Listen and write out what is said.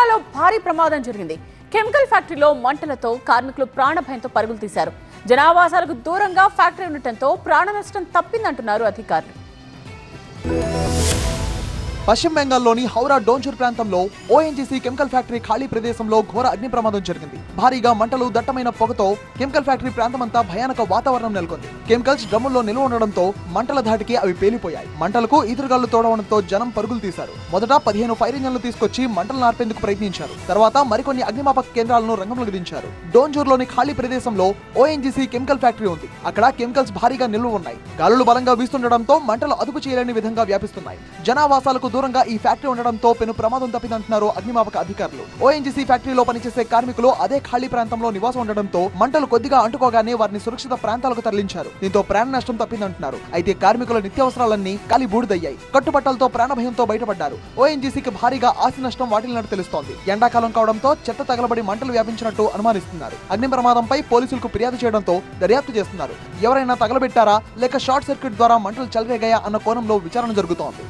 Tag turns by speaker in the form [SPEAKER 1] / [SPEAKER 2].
[SPEAKER 1] ఆంధ్రాలో భారీ ప్రమాదం జరిగింది. కెమికల్ ఫ్యాక్టరీలో మంటలతో కార్మికులు ప్రాణభయంతో పరుగులు తీశారు. జనావాసాలకు దూరంగా ఫ్యాక్టరీ ఉండటంతో ప్రాణ నష్టం తప్పిందంటున్నారు అధికారులు.
[SPEAKER 2] పశ్చిమ బెంగాల్లోని హౌరా డోన్చూర్ ప్రాంతంలో ఓఎన్జీసీ కెమికల్ ఫ్యాక్టరీ ఖాళీ ప్రదేశంలో ఘోర అగ్ని ప్రమాదం జరిగింది. భారీగా మంటలు దట్టమైన పొగతో కెమికల్ ఫ్యాక్టరీ ప్రాంతమంతా భయానక వాతావరణం నెలకొంది. కెమికల్స్ డ్రమ్ముల్లో నిల్వ ఉండడంతో మంటల ధాటికి అవి పేలిపోయాయి. మంటలకు ఈదురుగాళ్ళు తోడవడంతో జనం పరుగులు తీశారు. మొదట పదిహేను ఫైర్ ఇంజన్లు తీసుకొచ్చి మంటలు నార్పేందుకు ప్రయత్నించారు. తర్వాత మరికొన్ని అగ్నిమాపక కేంద్రాలను రంగంలోకి దించారు డోన్జూర్లోని ఖాళీ ప్రదేశంలో ఓఎన్జీసీ కెమికల్ ఫ్యాక్టరీ ఉంది. అక్కడ కెమికల్స్ భారీగా నిల్వ ఉన్నాయి. గాలులు బలంగా వీస్తుండడంతో మంటలు అదుపు చేయలేని విధంగా వ్యాపిస్తున్నాయి. జనావాసాలకు దూరంగా ఈ ఫ్యాక్టరీ ఉండడంతో పెను ప్రమాదం తప్పిందంటున్నారు అగ్నిమాపక అధికారులు. ఓఎన్జీసీ ఫ్యాక్టరీలో పనిచేసే కార్మికులు అదే ఖాళీ ప్రాంతంలో నివాసం ఉండడంతో మంటలు కొద్దిగా అంటుకోగానే వారిని సురక్షిత ప్రాంతాలకు తరలించారు. దీంతో ప్రాణ నష్టం తప్పిందంటున్నారు. అయితే కార్మికుల నిత్యావసరాలన్నీ కాలి బూడిదయ్యాయి కట్టుబట్టలతో ప్రాణభయంతో బయటపడ్డారు. ఓఎన్జీసీకి భారీగా ఆస్తి నష్టం వాటిల్లినట్టు తెలుస్తోంది. ఎండాకాలం కావడంతో చెత్త తగలబడి మంటలు వ్యాపించినట్టు అనుమానిస్తున్నారు. అగ్ని ప్రమాదంపై పోలీసులకు ఫిర్యాదు చేయడంతో దర్యాప్తు చేస్తున్నారు. ఎవరైనా తగలబెట్టారా? లేక షార్ట్ సర్క్యూట్ ద్వారా మంటలు చెలరేగాయా అన్న కోణంలో విచారణ జరుగుతోంది.